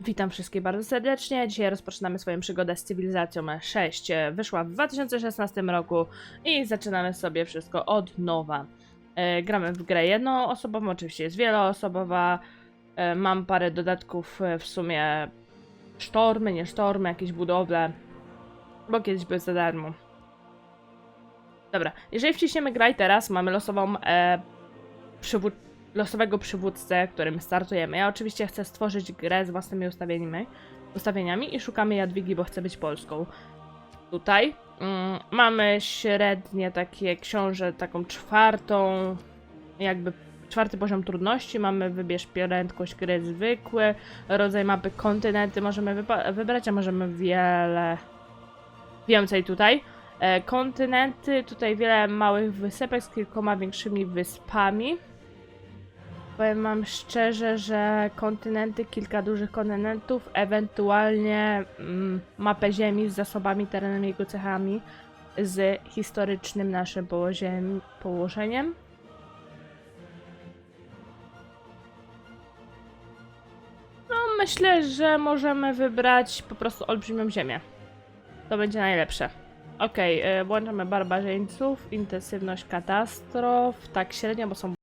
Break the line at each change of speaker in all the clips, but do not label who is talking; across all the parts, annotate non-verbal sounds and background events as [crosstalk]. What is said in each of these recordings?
Witam wszystkich bardzo serdecznie. Dzisiaj rozpoczynamy swoją przygodę z cywilizacją 6. Wyszła w 2016 roku i zaczynamy sobie wszystko od nowa. E, gramy w grę jednoosobową, oczywiście jest wieloosobowa. E, mam parę dodatków e, w sumie sztormy, nie sztormy, jakieś budowle, bo kiedyś były za darmo. Dobra, jeżeli wciśniemy graj teraz, mamy losową e, losowego przywódcę, którym startujemy. Ja oczywiście chcę stworzyć grę z własnymi ustawieniami, ustawieniami i szukamy Jadwigi, bo chcę być Polską. Tutaj mm, mamy średnie takie książę, taką czwartą, jakby czwarty poziom trudności. Mamy wybierz prędkość gry zwykły, rodzaj mapy kontynenty możemy wybrać, a możemy wiele więcej tutaj. E, kontynenty, tutaj wiele małych wysepek z kilkoma większymi wyspami. Powiem wam szczerze, że kontynenty, kilka dużych kontynentów, ewentualnie mm, mapę ziemi z zasobami, terenem i jego cechami, z historycznym naszym położeniem. No, myślę, że możemy wybrać po prostu olbrzymią ziemię. To będzie najlepsze. Okej, okay, włączamy barbarzyńców, intensywność katastrof, tak średnio, bo są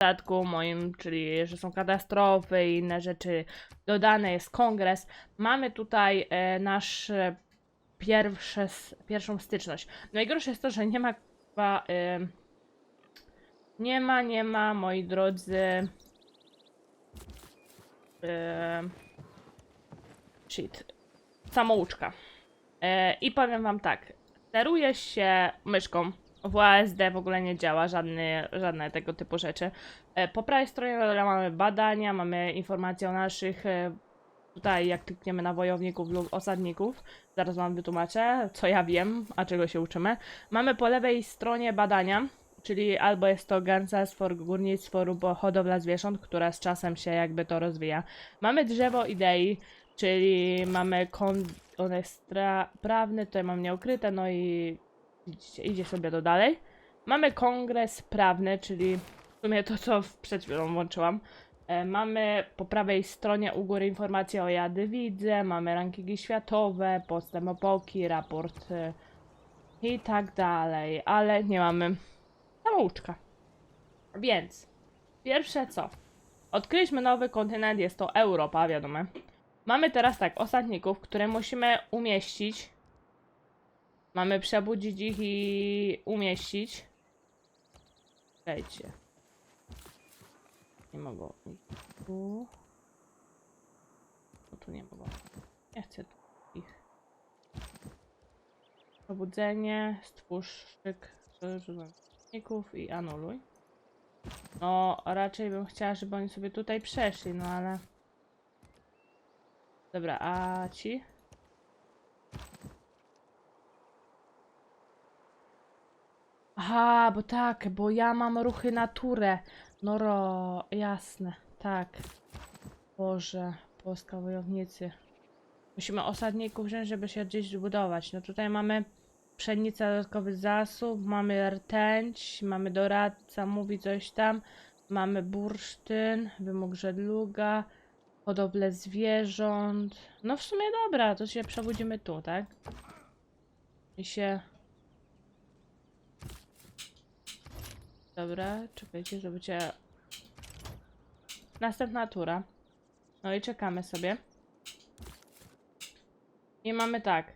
dodatku moim, czyli że są katastrofy i inne rzeczy dodane, jest kongres. Mamy tutaj e, nasz e, pierwsze, pierwszą styczność. Najgorsze jest to, że nie ma chyba, e, nie ma, nie ma, moi drodzy e, shit, samouczka. E, I powiem wam tak, steruje się myszką, WASD w ogóle nie działa, żadne, żadne tego typu rzeczy. E, Po prawej stronie mamy badania, mamy informacje o naszych. e, Tutaj, jak klikniemy na wojowników lub osadników, zaraz wam wytłumaczę, co ja wiem, a czego się uczymy. Mamy po lewej stronie badania, czyli albo jest to garncarstwo, górnictwo lub hodowla zwierząt, która z czasem się jakby to rozwija. Mamy drzewo idei, czyli mamy kon... On jest tra- prawny, tutaj mam nieukryte, no i widzicie, idzie sobie do dalej. Mamy kongres prawny, czyli w sumie to, co przed chwilą włączyłam. E, mamy po prawej stronie u góry informacje o Jadwidze, mamy rankingi światowe, postęp epoki, raport e, i tak dalej, ale nie mamy samouczka. Więc, pierwsze co? Odkryliśmy nowy kontynent, jest to Europa, wiadomo. Mamy teraz tak, osadników, które musimy umieścić. Mamy przebudzić ich i umieścić. Czekajcie. Nie mogą. Tu. No tu nie mogą. Nie chcę tu ich. Przebudzenie, stwórz szyk sojuszników i anuluj. No, raczej bym chciała, żeby oni sobie tutaj przeszli, no ale... Dobra, a ci? Aha, bo tak, bo ja mam ruchy naturę. Noro, jasne, tak. Boże, Polska wojownicy. Musimy osadników wziąć, żeby się gdzieś zbudować. No tutaj mamy pszenica, dodatkowy zasób, mamy rtęć, mamy doradca, mówi coś tam, mamy bursztyn, wymóg żedluga, hodowlę zwierząt. No w sumie dobra, to się przebudzimy tu, tak? I się... Dobra, czekajcie, zobaczcie. Następna tura. No i czekamy sobie. I mamy tak.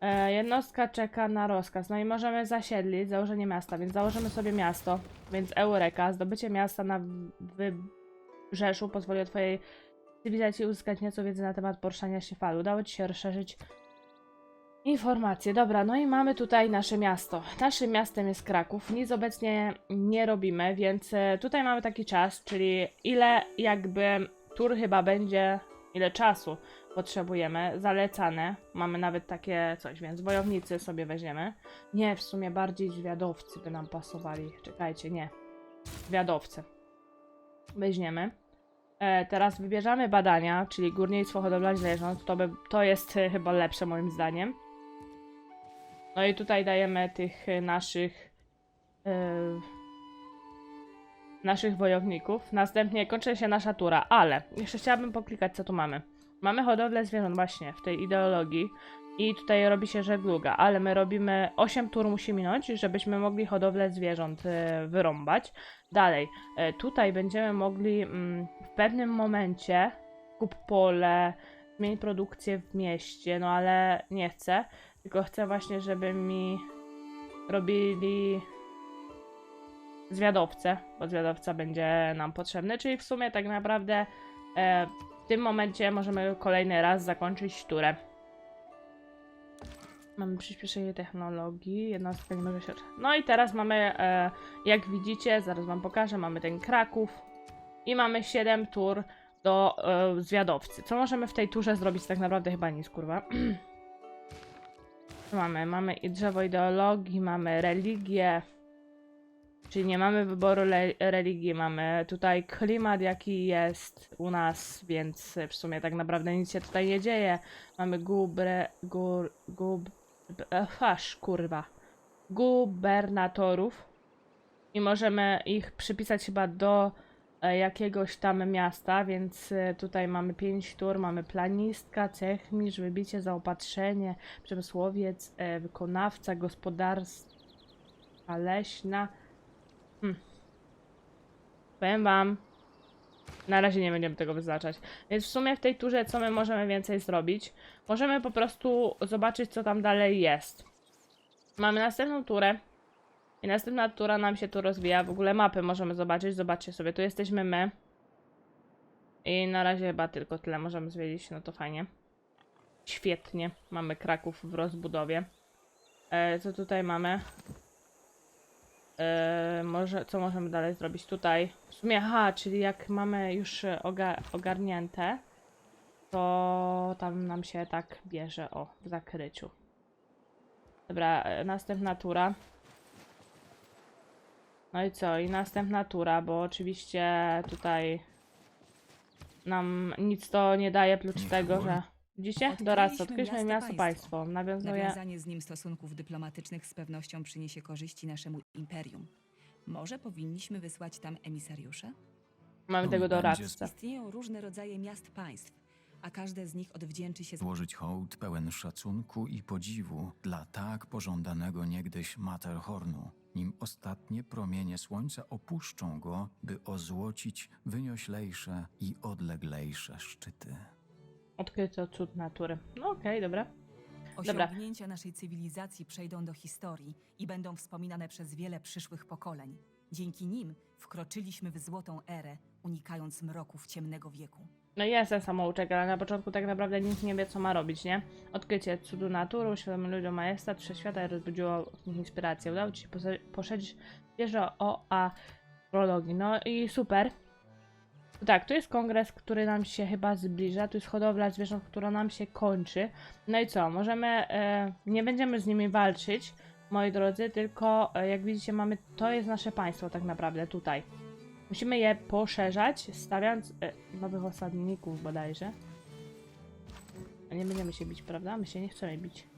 E, jednostka czeka na rozkaz. No i możemy zasiedlić założenie miasta, więc założymy sobie miasto. Więc Eureka, zdobycie miasta na wybrzeżu pozwoli o twojej cywilizacji uzyskać nieco wiedzy na temat poruszania się fal. Udało ci się rozszerzyć informacje. Dobra, no i mamy tutaj nasze miasto. Naszym miastem jest Kraków. Nic obecnie nie robimy, więc e, tutaj mamy taki czas, czyli ile jakby tur chyba będzie, ile czasu potrzebujemy, zalecane. Mamy nawet takie coś, więc wojownicy sobie weźmiemy. Nie, w sumie bardziej zwiadowcy by nam pasowali. Czekajcie, nie. Zwiadowcy. Weźmiemy. E, teraz wybierzemy badania, czyli górnictwo, hodowla zwierząt. To, by, to jest e, chyba lepsze moim zdaniem. No i tutaj dajemy tych e, naszych e, naszych wojowników. Następnie kończy się nasza tura, ale jeszcze chciałabym poklikać, co tu mamy. Mamy hodowlę zwierząt właśnie w tej ideologii i tutaj robi się żegluga, ale my robimy 8 tur musi minąć, żebyśmy mogli hodowlę zwierząt e, wyrąbać. Dalej, tutaj będziemy mogli mm, w pewnym momencie kup pole, zmień produkcję w mieście, no ale nie chcę, tylko chcę właśnie, żeby mi robili zwiadowcę, bo zwiadowca będzie nam potrzebny, czyli w sumie tak naprawdę e, w tym momencie możemy kolejny raz zakończyć turę. Mamy przyspieszenie technologii, jednostka nie może się... No i teraz mamy, e, jak widzicie, zaraz wam pokażę, mamy ten Kraków i mamy 7 tur do e, zwiadowcy. Co możemy w tej turze zrobić? Tak naprawdę chyba nic, kurwa. [clears throat] Co mamy? Mamy i drzewo ideologii, mamy religię, Czyli nie mamy wyboru religii, mamy tutaj klimat jaki jest u nas, więc w sumie tak naprawdę nic się tutaj nie dzieje. Mamy gubre, gur, gub, aż kurwa, gubernatorów i możemy ich przypisać chyba do jakiegoś tam miasta, więc e, tutaj mamy pięć tur, mamy planistka, cechmistrz, wybicie, zaopatrzenie, przemysłowiec, e, wykonawca, gospodarstwa leśna, Powiem wam, na razie nie będziemy tego wyznaczać. Więc w sumie w tej turze co my możemy więcej zrobić? Możemy po prostu zobaczyć co tam dalej jest. Mamy następną turę. I następna tura nam się tu rozwija. W ogóle mapy możemy zobaczyć. Zobaczcie sobie, tu jesteśmy my. I na razie chyba tylko tyle możemy zwiedzić. No to fajnie. Świetnie. Mamy Kraków w rozbudowie. E, co tutaj mamy? E, może, co możemy dalej zrobić tutaj? W sumie, aha, czyli jak mamy już e, oga ogarnięte, to tam nam się tak bierze, o, w zakryciu. Dobra, e, następna tura. No i co? I następna tura, bo oczywiście tutaj nam nic to nie daje, oprócz
Nie
tego, że... Widzicie? Doradca, odkryliśmy
miasto
miasto
państwo.
państwo. Nawiązuje...
Nawiązanie z nim stosunków dyplomatycznych z pewnością przyniesie korzyści naszemu imperium. Może powinniśmy wysłać tam emisariusze?
Mamy
To
tego
będzie
doradcę.
Istnieją różne rodzaje miast państw, a każde z nich odwdzięczy się
Złożyć hołd pełen szacunku i podziwu dla tak pożądanego niegdyś Matterhornu, nim ostatnie promienie słońca opuszczą go, by ozłocić wynioślejsze i odleglejsze szczyty.
Odkryto cud natury. No okej, dobra.
Osiągnięcia naszej cywilizacji przejdą do historii i będą wspominane przez wiele przyszłych pokoleń. Dzięki nim wkroczyliśmy w złotą erę, unikając mroków ciemnego wieku.
No jestem samouczek, ale na początku tak naprawdę nikt nie wie, co ma robić, nie? Odkrycie cudu natury, uświadomił ludziom majestat wszechświata i rozbudziło w nich inspirację. Udało ci się poszerzyć wieżę o astrologii. No i super. Tak, tu jest kongres, który nam się chyba zbliża, tu jest hodowla zwierząt, która nam się kończy. No i co, możemy, e, nie będziemy z nimi walczyć, moi drodzy, tylko e, jak widzicie mamy, to jest nasze państwo tak naprawdę tutaj. Musimy je poszerzać, stawiając e, nowych osadników bodajże. A nie będziemy się bić, prawda? My się nie chcemy bić.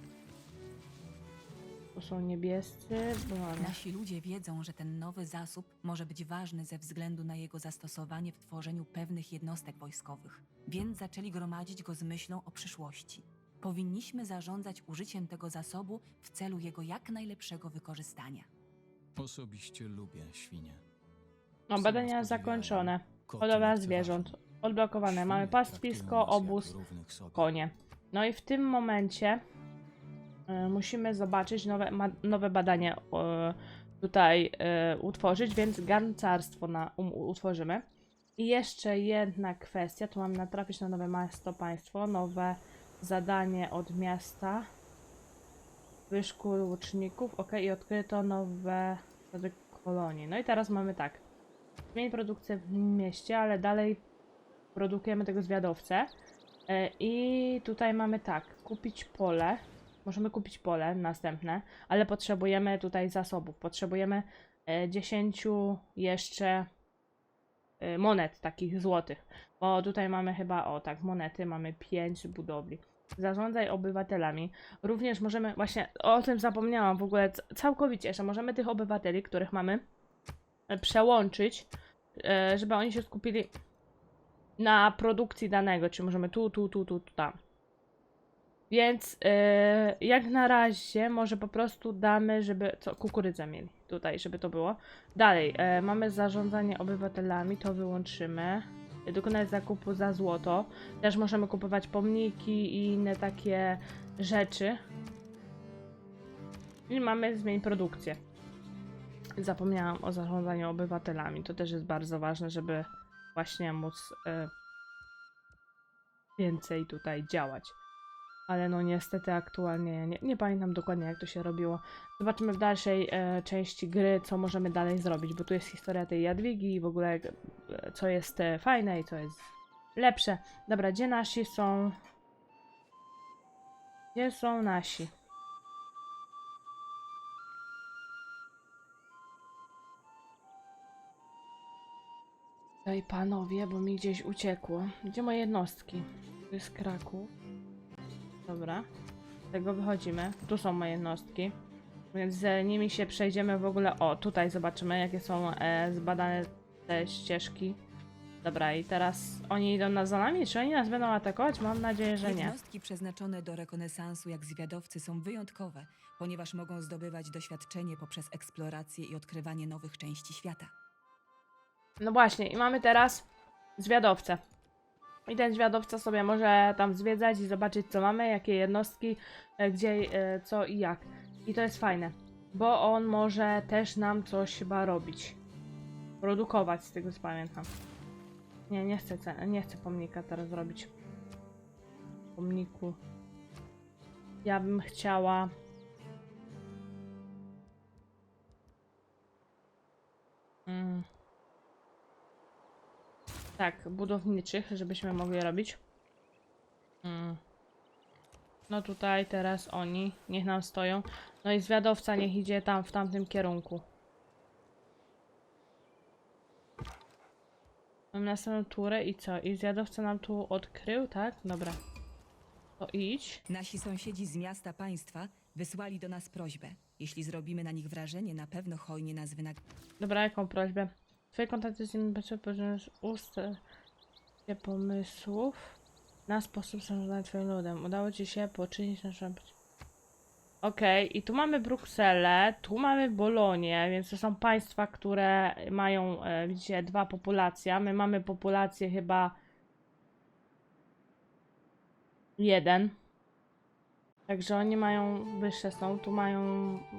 Tu są niebiescy, bo
Nasi ludzie wiedzą, że ten nowy zasób może być ważny ze względu na jego zastosowanie w tworzeniu pewnych jednostek wojskowych, więc zaczęli gromadzić go z myślą o przyszłości. Powinniśmy zarządzać użyciem tego zasobu w celu jego jak najlepszego wykorzystania.
Osobiście lubię świnie.
No, badania zakończone. Hodowla zwierząt. Odblokowane. Mamy pastwisko, obóz, konie. No i w tym momencie y, musimy zobaczyć nowe, ma, nowe badanie y, tutaj y, utworzyć, więc garncarstwo na, um, utworzymy. I jeszcze jedna kwestia, tu mam natrafić na nowe miasto, państwo, nowe zadanie od miasta. Wyszkół łuczników, ok, i odkryto nowe kolonii. No i teraz mamy tak. Zmień produkcję w mieście, ale dalej produkujemy tego zwiadowcę. E, I tutaj mamy tak, kupić pole. Możemy kupić pole następne, ale potrzebujemy tutaj zasobów. Potrzebujemy e, 10 jeszcze e, monet takich złotych. Bo tutaj mamy chyba, o tak, monety, mamy 5 budowli. Zarządzaj obywatelami. Również możemy, właśnie o tym zapomniałam w ogóle całkowicie, że możemy tych obywateli, których mamy, e, przełączyć, e, żeby oni się skupili na produkcji danego, czy możemy tu, tu, tu, tu, tu tam. Więc e, jak na razie może po prostu damy, żeby co, kukurydzę mieli tutaj, żeby to było. Dalej, e, mamy zarządzanie obywatelami, to wyłączymy. Dokonać zakupu za złoto. Też możemy kupować pomniki i inne takie rzeczy. I mamy zmień produkcję. Zapomniałam o zarządzaniu obywatelami. To też jest bardzo ważne, żeby właśnie móc e, więcej tutaj działać. Ale no niestety aktualnie nie, nie pamiętam dokładnie jak to się robiło. Zobaczymy w dalszej e, części gry, co możemy dalej zrobić, bo tu jest historia tej Jadwigi i w ogóle e, co jest fajne i co jest lepsze. Dobra, gdzie nasi są? Gdzie są nasi? Ej, panowie, bo mi gdzieś uciekło. Gdzie moje jednostki? Tu jest Kraków. Dobra. Z tego wychodzimy. Tu są moje jednostki. Więc z nimi się przejdziemy w ogóle. O, tutaj zobaczymy, jakie są e, zbadane te ścieżki. Dobra, i teraz oni idą na za nami? Czy oni nas będą atakować? Mam nadzieję, że nie.
Jednostki przeznaczone do rekonesansu jak zwiadowcy są wyjątkowe, ponieważ mogą zdobywać doświadczenie poprzez eksplorację i odkrywanie nowych części świata.
No właśnie, i mamy teraz zwiadowcę. I ten zwiadowca sobie może tam zwiedzać i zobaczyć, co mamy, jakie jednostki, e, gdzie, e, co i jak. I to jest fajne, bo on może też nam coś chyba robić. Produkować, z tego co pamiętam. Nie, nie chcę, nie chcę pomnika teraz robić. Pomniku. Ja bym chciała. Mm. Tak, budowniczych, żebyśmy mogli robić. Mm. No tutaj teraz oni, niech nam stoją. No i zwiadowca niech idzie tam, w tamtym kierunku. Mam następną turę i co? I zwiadowca nam tu odkrył, tak? Dobra. To idź.
Nasi sąsiedzi z miasta państwa wysłali do nas prośbę. Jeśli zrobimy na nich wrażenie, na pewno hojnie nas wynagrodzi.
Dobra, jaką prośbę? Twoje kontakty z osobami pożyczasz ust pomysłów na sposób zarządzania twoim ludem. Udało ci się poczynić naszą... Okej, i tu mamy Brukselę, tu mamy Bolonię, więc to są państwa, które mają, e, widzicie, dwa populacje. My mamy populację chyba jeden. Także oni mają wyższe są, tu mają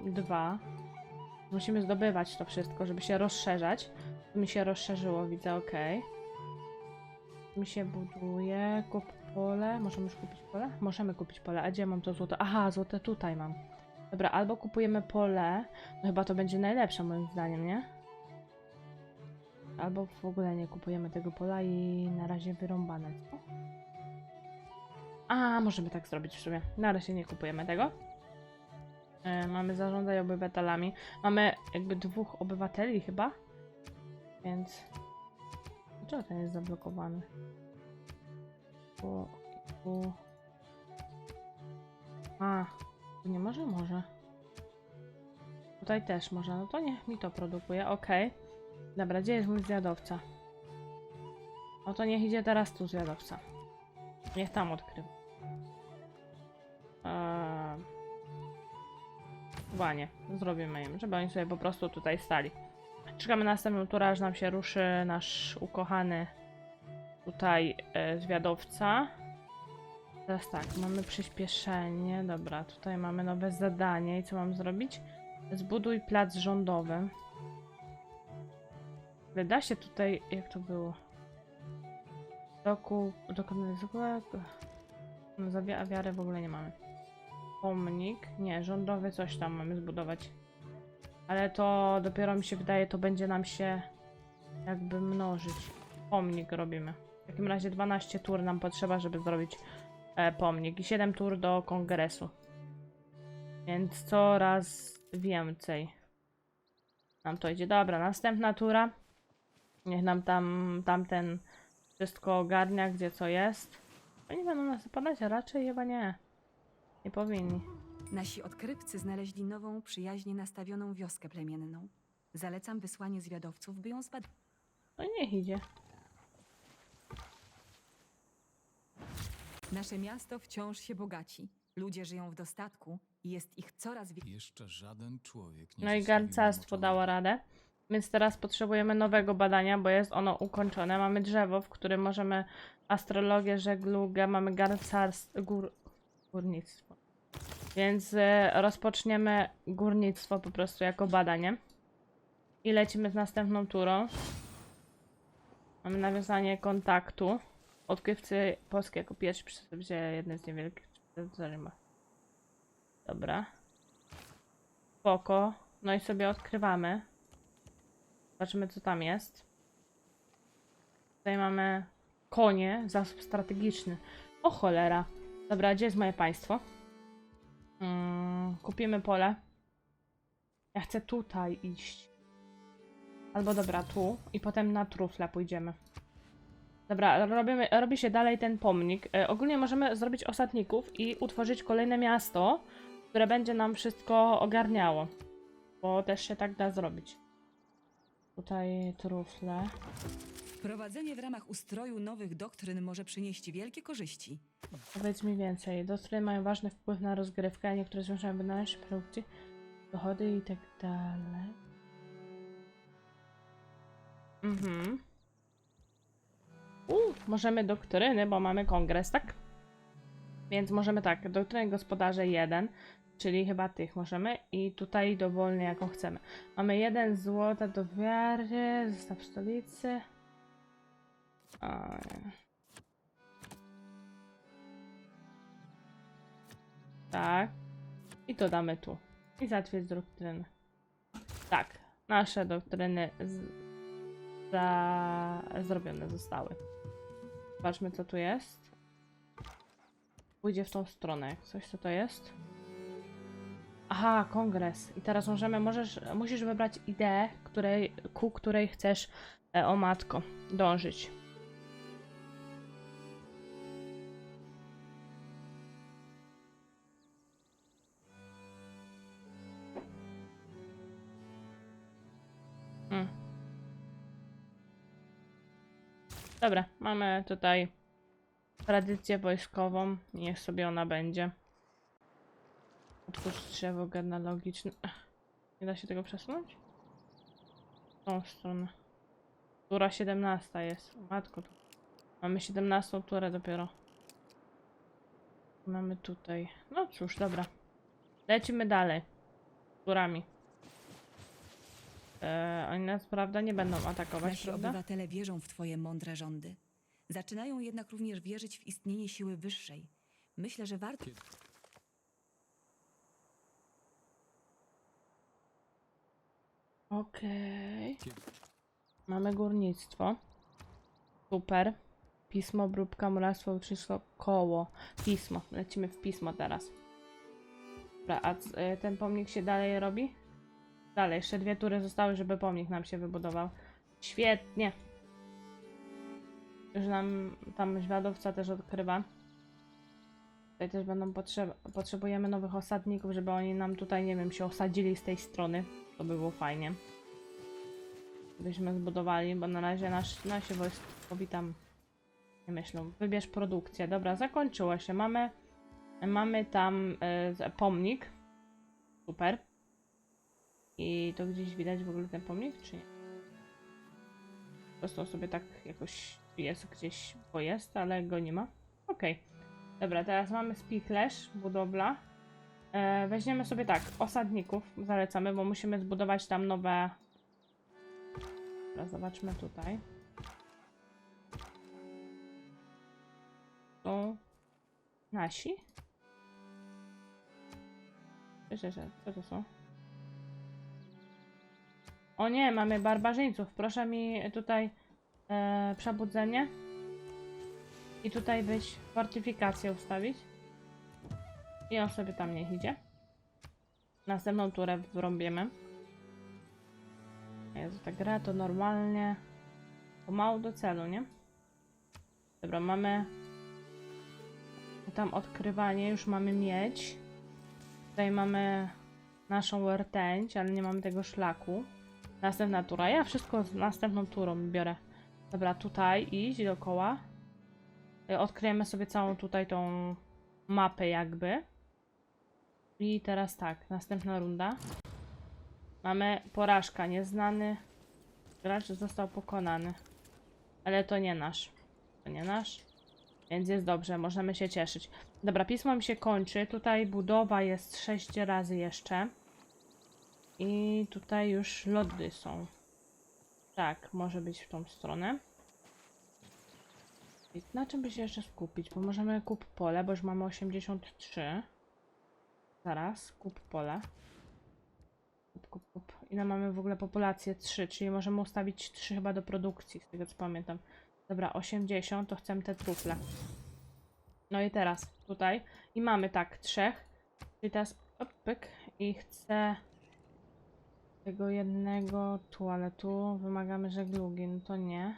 dwa. Musimy zdobywać to wszystko, żeby się rozszerzać. Mi się rozszerzyło, widzę, ok. Mi się buduje, kup pole. Możemy już kupić pole? Możemy kupić pole. A gdzie mam to złoto? Aha, złote tutaj mam. Dobra, albo kupujemy pole. No chyba to będzie najlepsze moim zdaniem, nie? Albo w ogóle nie kupujemy tego pola i na razie wyrąbane? A, możemy tak zrobić w sumie. Na razie nie kupujemy tego. E, mamy zarządzać obywatelami. Mamy jakby dwóch obywateli chyba. Więc... Dlaczego ten jest zablokowany? Tu, tu... A, nie może? Może. tutaj też można. No to niech mi to produkuje, okej. Dobra, gdzie jest mój zwiadowca? No to niech idzie teraz tu zwiadowca. Niech tam odkrywa. Eee... Chyba nie. Zrobimy im, żeby oni sobie po prostu tutaj stali. Czekamy na następną turę, aż nam się ruszy nasz ukochany tutaj e, zwiadowca. Teraz tak, mamy przyspieszenie. Dobra, tutaj mamy nowe zadanie. I co mam zrobić? Zbuduj plac rządowy. Wyda się tutaj, jak to było? Doku, dokonany złego. No, w ogóle nie mamy. Pomnik. Nie, rządowy coś tam mamy zbudować. Ale to dopiero mi się wydaje, to będzie nam się jakby mnożyć. Pomnik robimy. W takim razie 12 tur nam potrzeba, żeby zrobić e, pomnik i 7 tur do kongresu. Więc coraz więcej nam to idzie. Dobra, następna tura. Niech nam tam tamten wszystko ogarnia, gdzie co jest. Oni będą nas napadać, a raczej chyba nie. Nie powinni.
Nasi odkrywcy znaleźli nową, przyjaźnie nastawioną wioskę plemienną. Zalecam wysłanie zwiadowców, by ją zbadać.
No i niech idzie.
Nasze miasto wciąż się bogaci. Ludzie żyją w dostatku i jest ich coraz więcej.
Jeszcze żaden człowiek nie
No i
zostawił
garcarstwo dało radę. Więc teraz potrzebujemy nowego badania, bo jest ono ukończone. Mamy drzewo, w którym możemy astrologię, żeglugę, mamy garcarstwo, gór, górnictwo. Więc e, rozpoczniemy górnictwo po prostu jako badanie. I lecimy z następną turą. Mamy nawiązanie kontaktu. Odkrywcy polskie jako pierwszy przedstawiciel jednej z niewielkich. Dobra. Spoko. No i sobie odkrywamy. Zobaczymy, co tam jest. Tutaj mamy konie, zasób strategiczny. O cholera. Dobra, gdzie jest moje państwo? Mm, kupimy pole. Ja chcę tutaj iść. Albo dobra, tu. I potem na trufle pójdziemy. Dobra, robimy, robi się dalej ten pomnik. E, ogólnie możemy zrobić osadników i utworzyć kolejne miasto, które będzie nam wszystko ogarniało. Bo też się tak da zrobić. Tutaj trufle.
Wprowadzenie w ramach ustroju nowych doktryn może przynieść wielkie korzyści.
Powiedz mi więcej. Doktryny mają ważny wpływ na rozgrywkę, a niektóre zwiększają wydajność produkcji, dochody i tak dalej. Mhm. U, możemy doktryny, bo mamy kongres, tak? Więc możemy tak, doktryny gospodarze 1, czyli chyba tych możemy i tutaj dowolnie jaką chcemy. Mamy jeden złota do wiary, zestaw stolicy. A, Tak. I to damy tu. I zatwierdź doktryny. Tak. Nasze doktryny za... zrobione zostały. Zobaczmy, co tu jest. Pójdzie w tą stronę. Coś, co to jest? Aha, kongres. I teraz możemy, możesz, musisz wybrać ideę, której, ku której chcesz, e, o matko, dążyć. Dobra, mamy tutaj tradycję wojskową. Niech sobie ona będzie. Otwórz drzewo genealogiczne. Nie da się tego przesunąć? W tą stronę. Tura 17 jest. Matko, tu. mamy 17 turę dopiero. Mamy tutaj. No cóż, dobra. Lecimy dalej. Turami. Eee, oni nas, prawda, nie będą atakować,
Nasi
prawda?
obywatele wierzą w twoje mądre rządy. Zaczynają jednak również wierzyć w istnienie siły wyższej. Myślę, że warto...
Okej. Mamy górnictwo. Super. Pismo, obróbka, murarstwo, uczyństwo, koło. Pismo. Lecimy w pismo teraz. Dobra, a c- y, ten pomnik się dalej robi? Dalej, jeszcze dwie tury zostały, żeby pomnik nam się wybudował. Świetnie. Już nam tam zwiadowca też odkrywa. Tutaj też będą potrzeb potrzebujemy nowych osadników, żeby oni nam tutaj, nie wiem, się osadzili z tej strony. To by było fajnie. Byśmy zbudowali, bo na razie nasz, nasi wojskowi tam nie myślą. Wybierz produkcję. Dobra, zakończyło się. Mamy, mamy tam z- pomnik. Super. I to gdzieś widać w ogóle ten pomnik, czy nie? Po prostu sobie tak jakoś jest gdzieś, bo jest, ale go nie ma. Okej. Dobra, teraz mamy spichlerz, budowla. E, weźmiemy sobie tak, osadników zalecamy, bo musimy zbudować tam nowe... Dobra, zobaczmy tutaj. Są nasi? Wiesz, że co to są? O nie, mamy barbarzyńców. Proszę mi tutaj e, przebudzenie. I tutaj byś fortyfikację ustawić. I on sobie tam niech idzie. Następną turę wrąbiemy. Jezu, ta gra to normalnie pomału do celu, nie? Dobra, mamy tam odkrywanie, już mamy miedź. Tutaj mamy naszą rtęć, ale nie mamy tego szlaku. Następna tura. Ja wszystko z następną turą biorę. Dobra, tutaj iść dookoła. Y, Odkryjemy sobie całą tutaj tą mapę jakby. I teraz tak, następna runda. Mamy porażka, nieznany gracz został pokonany. Ale to nie nasz. To nie nasz. Więc jest dobrze, możemy się cieszyć. Dobra, pismo mi się kończy. Tutaj budowa jest 6 razy jeszcze. I tutaj już lody są. Tak, może być w tą stronę. I na czym by się jeszcze skupić? Bo możemy kup pole, bo już mamy 83. Zaraz, kup pole. Kup, kup, kup. Ile mamy w ogóle populację? 3, czyli możemy ustawić 3 chyba do produkcji, z tego co pamiętam. Dobra, 80, to chcemy te trufle. No i teraz tutaj. I mamy tak, trzech. Czyli teraz opyk i chcę tego jednego tu, ale tu wymagamy żeglugi, no to nie.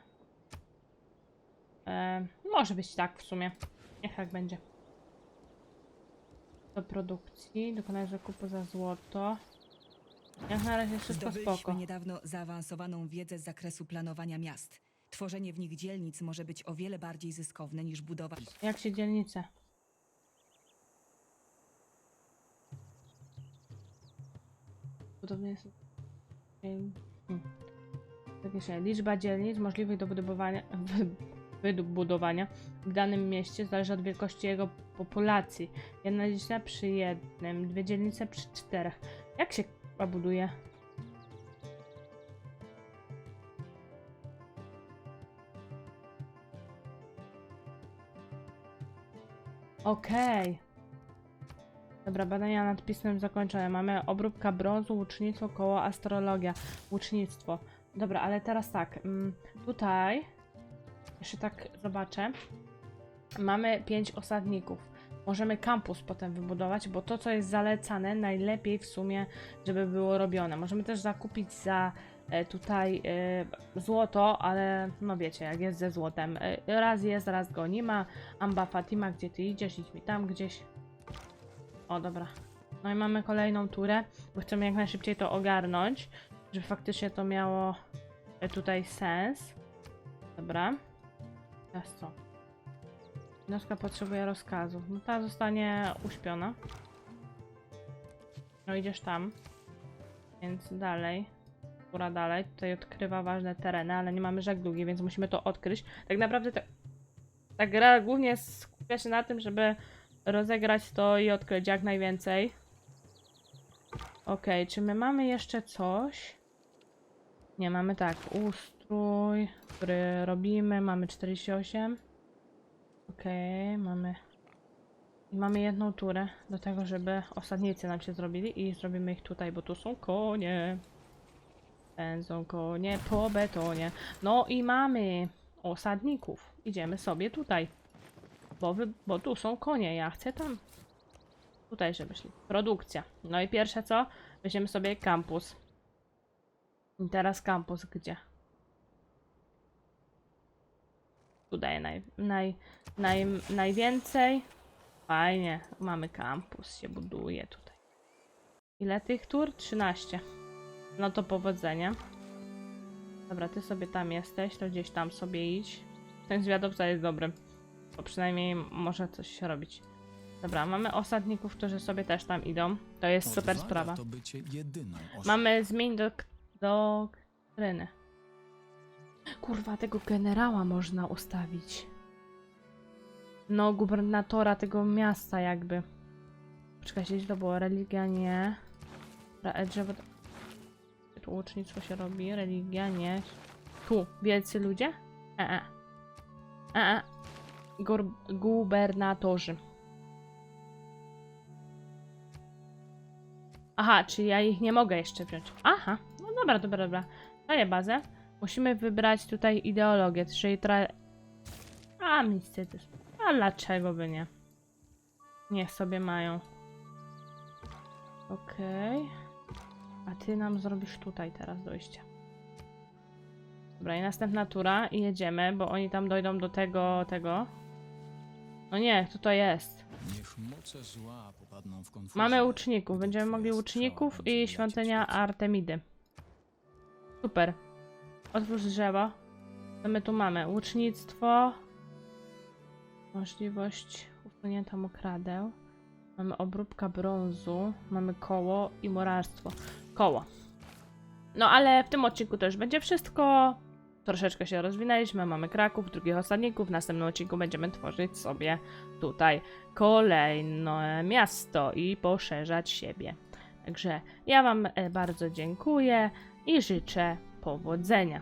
E, może być tak w sumie. Niech tak będzie. Do produkcji, dokonaj zakupu za złoto. Jak na razie wszystko spoko.
niedawno zaawansowaną wiedzę z zakresu planowania miast. Tworzenie w nich dzielnic może być o wiele bardziej zyskowne niż budowa.
Jak się dzielnice? Podobnie jest. Hmm. Zapiszę. Liczba dzielnic możliwych do budowania, [laughs] wybudowania w danym mieście zależy od wielkości jego populacji. Jedna dzielnica przy jednym, dwie dzielnice przy czterech. Jak się buduje? Okej. Dobra, badania nad pismem zakończone. Mamy obróbka brązu, łucznictwo, koło astrologia. Łucznictwo. Dobra, ale teraz tak. mm, Tutaj, jeszcze tak zobaczę. Mamy pięć osadników. Możemy kampus potem wybudować, bo to, co jest zalecane, najlepiej w sumie, żeby było robione. Możemy też zakupić za e, tutaj e, złoto, ale no wiecie, jak jest ze złotem. E, raz jest, raz go nie ma. Amba Fatima, gdzie ty idziesz? Idź mi tam gdzieś. O, dobra. No i mamy kolejną turę, bo chcemy jak najszybciej to ogarnąć, żeby faktycznie to miało e, tutaj sens. Dobra. Teraz co? Jednostka potrzebuje rozkazu. No ta zostanie uśpiona. No idziesz tam. Więc dalej. Tura dalej. Tutaj odkrywa ważne tereny, ale nie mamy żeglugi, więc musimy to odkryć. Tak naprawdę ta, ta gra głównie skupia się na tym, żeby rozegrać to i odkryć jak najwięcej. Okej, czy my mamy jeszcze coś? Nie, mamy tak, ustrój, który robimy, mamy 48. Okej, mamy... I mamy jedną turę do tego, żeby osadnicy nam się zrobili i zrobimy ich tutaj, bo tu są konie. Pędzą konie po betonie. No i mamy osadników. Idziemy sobie tutaj. Bo, wy, bo tu są konie, ja chcę tam. Tutaj, żeby szli. Produkcja. No i pierwsze co? Weźmiemy sobie kampus. I teraz kampus gdzie? Tu daje naj, naj, naj, najwięcej. Fajnie, mamy kampus, się buduje tutaj. Ile tych tur? 13. No to powodzenia. Dobra, ty sobie tam jesteś, to gdzieś tam sobie idź. Ten zwiadowca jest dobry. Bo przynajmniej może coś robić. Dobra, mamy osadników, którzy sobie też tam idą. To jest super
Odwaga
sprawa.
to bycie jedyną osobą.
Mamy zmień do doktryny. Kurwa, tego generała można ustawić. No, gubernatora tego miasta jakby. Poczekajcie, to było religia, nie. Dobra, drzewo... Tu łucznictwo się robi, religia, nie. Tu, wielcy ludzie? E, e. E, e. Gubernatorzy. Aha, czyli ja ich nie mogę jeszcze wziąć. Aha, no dobra, dobra, dobra. Daję bazę. Musimy wybrać tutaj ideologię, czyli tra... A, mistycyzm. A dlaczego by nie? Niech sobie mają. Okej. A ty nam zrobisz tutaj teraz dojście. Dobra, i następna tura i jedziemy, bo oni tam dojdą do tego, tego. No nie, kto to jest? Mamy łuczników.
gdy
Będziemy mogli
będzie
i świątynia. Artemidy. Super. Otwórz drzewo. Co my tu mamy? Łucznictwo. Możliwość usunięcia mokradeł. Mamy obróbka brązu. Mamy koło i morarstwo. Koło. No ale w tym odcinku to już będzie wszystko. Troszeczkę się rozwinęliśmy. Mamy Kraków, drugich osadników. W następnym odcinku będziemy tworzyć sobie tutaj kolejne miasto i poszerzać siebie. Także ja Wam e, bardzo dziękuję i życzę powodzenia.